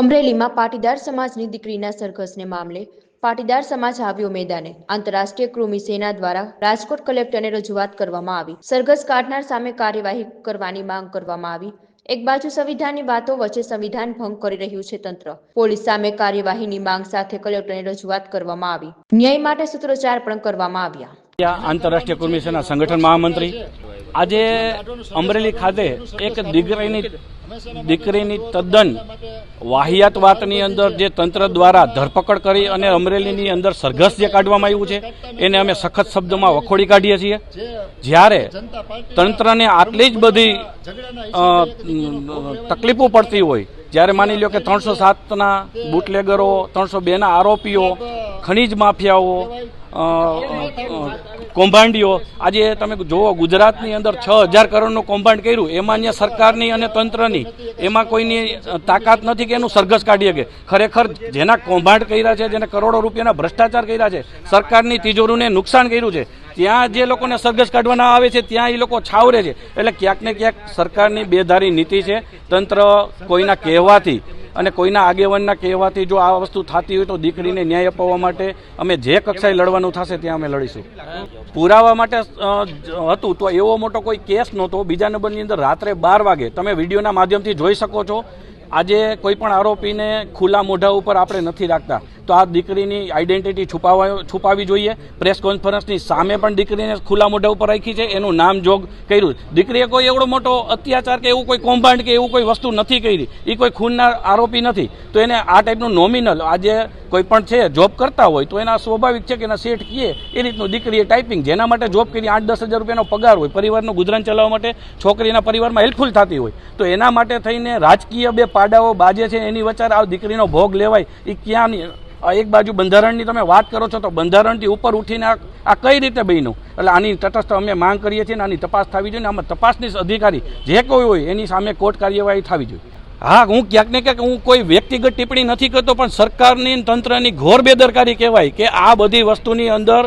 અમરેલીમાં પાટીદાર સમાજની દીકરીના સરઘસને મામલે પાટીદાર સમાજ આવ્યો મેદાને. આંતરરાષ્ટ્રીય કૃમિ સેના દ્વારા રાજકોટ કલેક્ટરને રજૂઆત કરવામાં આવી. સરઘસ કાઢનાર સામે કાર્યવાહી કરવાની માંગ કરવામાં આવી. એક બાજુ સંવિધાનની વાતો વચ્ચે સંવિધાન ભંગ કરી રહ્યું છે તંત્ર. પોલીસ સામે કાર્યવાહીની માંગ સાથે કલેક્ટરને રજૂઆત કરવામાં આવી. ન્યાય માટે સૂત્રોચ્ચાર પણ કરવામાં આવ્યા. આંતરરાષ્ટ્રીય કૃમિ સેના સંગઠન મહામંત્રી આજે અમરેલી ખાતે એક દીકરીની દીકરીની તદ્દન વાહિયાત વાતની અંદર જે તંત્ર દ્વારા ધરપકડ કરી અને અમરેલીની અંદર સરઘસ જે કાઢવામાં આવ્યું છે, એને અમે સખત શબ્દોમાં વખોડી કાઢીએ છીએ. જ્યારે તંત્રને આટલી જ બધી તકલીફો પડતી હોય, જ્યારે માની લ્યો કે ત્રણસો સાતના બુટલેગરો, ત્રણસો બેના આરોપીઓ, ખનીજ માફિયાઓ કૌભાંડીઓ. આજે તમે જુઓ, ગુજરાતની અંદર છ હજાર કરોડનું કૌભાંડ કર્યું. એમાં અહીંયા સરકારની અને તંત્રની. એમાં કોઈની તાકાત નથી કે એનું સરઘસ કાઢી શકે. ખરેખર જેના કૌભાંડ કર્યા છે, જેને કરોડો રૂપિયાના ભ્રષ્ટાચાર કર્યા છે, સરકારની તિજોરીને નુકસાન કર્યું છે, ત્યાં જે લોકોને સરઘસ કાઢવાના આવે છે, ત્યાં એ લોકો છાવરે છે. એટલે ક્યાંક ને ક્યાંક સરકારની બેધારી નીતિ છે. તંત્ર કોઈના કહેવાથી અને કોઈના આગેવાનના કહેવાથી જો આ વસ્તુ થતી હોય તો દીકરીને ન્યાય અપાવવા માટે અમે જે કક્ષાએ લડવાનું થશે ત્યાં અમે લડીશું. પુરાવા માટે હતું તો એવો મોટો કોઈ કેસ નહોતો. બીજા નંબરની અંદર રાત્રે બાર વાગે તમે વિડીયોના માધ્યમથી જોઈ શકો છો. આજે કોઈ પણ આરોપીને ખુલ્લા મોઢા ઉપર આપણે નથી રાખતા. તો આ દીકરીની આઈડેન્ટિટી છુપાવવા છુપાવી જોઈએ. પ્રેસ કોન્ફરન્સની સામે પણ દીકરીને ખુલ્લા મોઢા ઉપર રાખી છે. એનું નામ જોગ કર્યું. દીકરીએ કોઈ એવડો મોટો અત્યાચાર કે એવું કોઈ કૌભાંડ કે એવું કોઈ વસ્તુ નથી કરી. એ કોઈ ખૂનના આરોપી નથી. તો એને આ ટાઈપનું નોમિનલ આજે કોઈ પણ છે જોબ કરતા હોય, તો એના સ્વાભાવિક છે કે એના સેઠ કીએ. એ રીતનું દીકરીએ ટાઈપિંગ જેના માટે જોબ કરી આઠ દસ હજાર રૂપિયાનો પગાર હોય, પરિવારનું ગુજરાન ચલાવવા માટે, છોકરીના પરિવારમાં હેલ્પફુલ થતી હોય. તો એના માટે થઈને રાજકીય બે પાડાઓ બાજે છે. એની વચ્ચે આ દીકરીનો ભોગ લેવાય. એ ક્યાં એક બાજુ બંધારણની તમે વાત કરો છો, તો બંધારણથી ઉપર ઉઠીને આ કઈ રીતે બન્યું? એટલે આની તટસ્થ અમે માંગ કરીએ છીએ ને આની તપાસ થવી જોઈએ આમાં તપાસની અધિકારી જે કોઈ હોય એની સામે કોર્ટ કાર્યવાહી થવી જોઈએ. હા, હું ક્યાંક ને ક્યાંક હું કોઈ વ્યક્તિગત ટિપ્પણી નથી કરતો, પણ સરકારની તંત્રની ઘોર બેદરકારી કહેવાય કે આ બધી વસ્તુની અંદર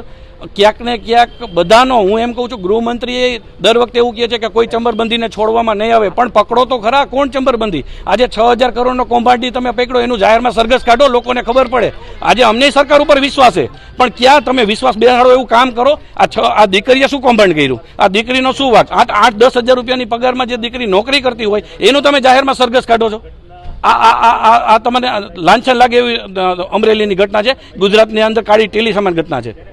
ક્યાંક ને ક્યાંક બધાનો, હું એમ કહું છું, ગૃહમંત્રીએ દર વખતે એવું કહે છે કે કોઈ ચંબરબંધીને છોડવામાં નહીં આવે, પણ પકડો તો ખરા, કોણ ચંબરબંધી? આજે છ હજાર કરોડનો કૌભાંડી તમે પકડો, એનું જાહેરમાં સરઘસ કાઢો, લોકોને ખબર પડે. આજે અમને સરકાર ઉપર વિશ્વાસ છે, પણ ક્યાં તમે વિશ્વાસ બેસાડો એવું કામ કરો? આ છ, આ દીકરીએ શું કૌભાંડ કર્યું? આ દીકરીનો શું વાક? આઠ આઠ, દસ હજાર રૂપિયાની પગારમાં જે દીકરી નોકરી કરતી હોય, એનું તમે જાહેરમાં સરઘસ કાઢો છો? આ આ આ આ આ તમને લાંછન લાગે એવી અમરેલીની ઘટના છે, ગુજરાતની અંદર કાળી ટેલી સમાન ઘટના છે.